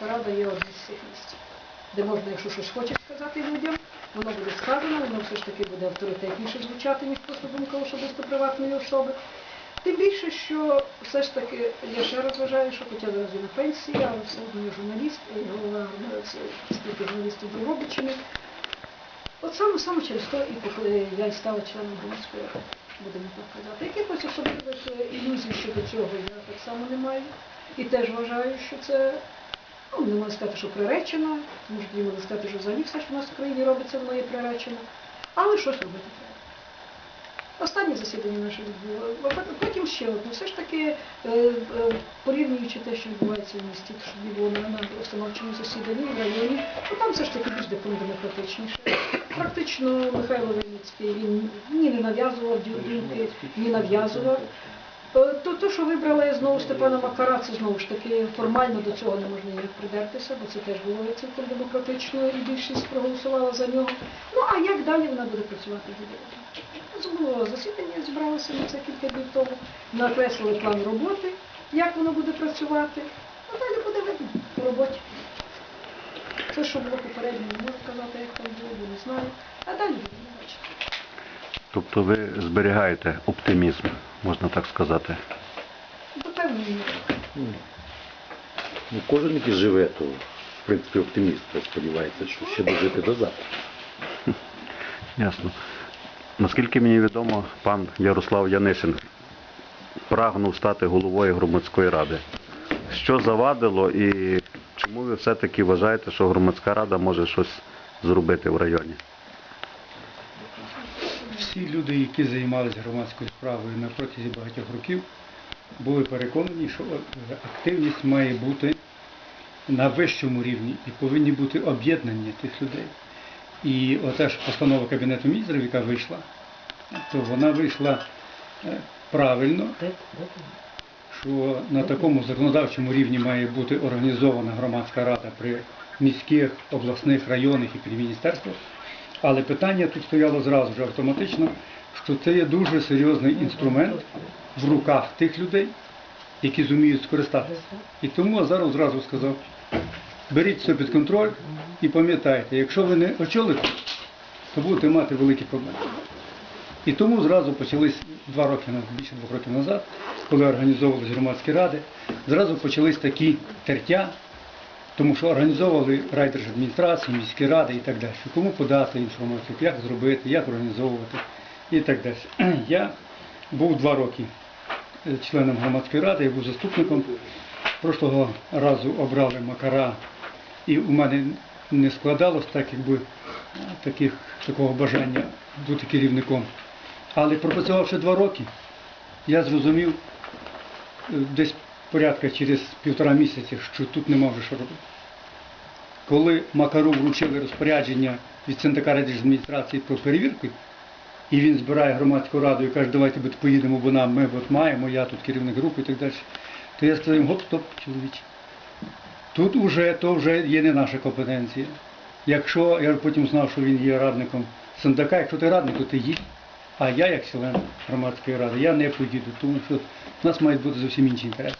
Рада є одне з цих місць, де можна, якщо щось хоче сказати людям, воно буде сказано, воно все ж таки буде авторитетніше звучати, ніж просто думка особисто приватної особи. Тим більше, що все ж таки, я ще раз вважаю, що хоча зараз я на пенсії, але все одно я журналіст, голова спілки журналістів Дрогобичини. От саме саме через то і поки я і стала членом громадської будемо так казати. Якихось особливих е, ілюзій щодо цього я так само не маю. І теж вважаю, що це, ну, не можна сказати, що приречено, тому що не можна сказати, що взагалі все, що в нас в країні робиться, воно є приречено. Але щось робити треба. Останнє засідання наше відбуло. Потім ще одне. Все ж таки, е, е, порівнюючи те, що відбувається в місті, що було на, установчому засіданні в районі, ну там все ж таки більш демократичніше. Практично Михайло Винницький він ні не нав'язував думки, ні нав'язував. Е, То, то, що вибрали знову Степана Макара, це знову ж таки формально до цього не можна ніяк придертися, бо це теж було цілком демократично і більшість проголосувала за нього. Ну а як далі вона буде працювати? Це було засідання, зібралося на це кілька днів тому, накреслили план роботи, як воно буде працювати. А далі буде видно по роботі. Це, що було попередньо, не можу сказати, як там було, бо не знаю. А далі будемо бачити. Тобто ви зберігаєте оптимізм, можна так сказати. Певної міри. Ну, кожен, який живе, то в принципі оптиміст сподівається, що ще дожити до завтра. Ясно. Наскільки мені відомо, пан Ярослав Янишин прагнув стати головою громадської ради. Що завадило і чому ви все-таки вважаєте, що громадська рада може щось зробити в районі? Всі люди, які займалися громадською справою на протязі багатьох років, були переконані, що активність має бути на вищому рівні і повинні бути об'єднання тих людей. І ота ж постанова Кабінету міністрів, яка вийшла, то вона вийшла е, правильно, що на такому законодавчому рівні має бути організована громадська рада при міських, обласних, районних і при міністерствах. Але питання тут стояло зразу ж автоматично, що це є дуже серйозний інструмент в руках тих людей, які зуміють скористатися. І тому Азаров зразу сказав, беріть все під контроль і пам'ятайте, якщо ви не очолите, то будете мати великі проблеми. І тому зразу почались два роки, більше двох років назад, коли організовувалися громадські ради, зразу почались такі тертя, тому що організовували райдержадміністрації, міські ради і так далі. Кому подати інформацію, як зробити, як організовувати і так далі. Я був два роки е, членом громадської ради, я був заступником. Прошлого разу обрали Макара, і у мене не складалось так, якби е, таких, такого бажання бути керівником. Але пропрацювавши два роки, я зрозумів е, десь порядка через півтора місяця, що тут нема вже що робити. Коли Макару вручили розпорядження від Синдика адміністрації про перевірку, і він збирає громадську раду і каже, давайте поїдемо, бо нам ми от маємо, я тут керівник групи і так далі, то я сказав гоп, стоп, чоловіче. Тут уже, то вже є не наша компетенція. Якщо я потім знав, що він є радником Синдака, якщо ти радник, то ти їдь. А я, як член громадської ради, я не поїду, тому що в нас мають бути зовсім інші інтереси.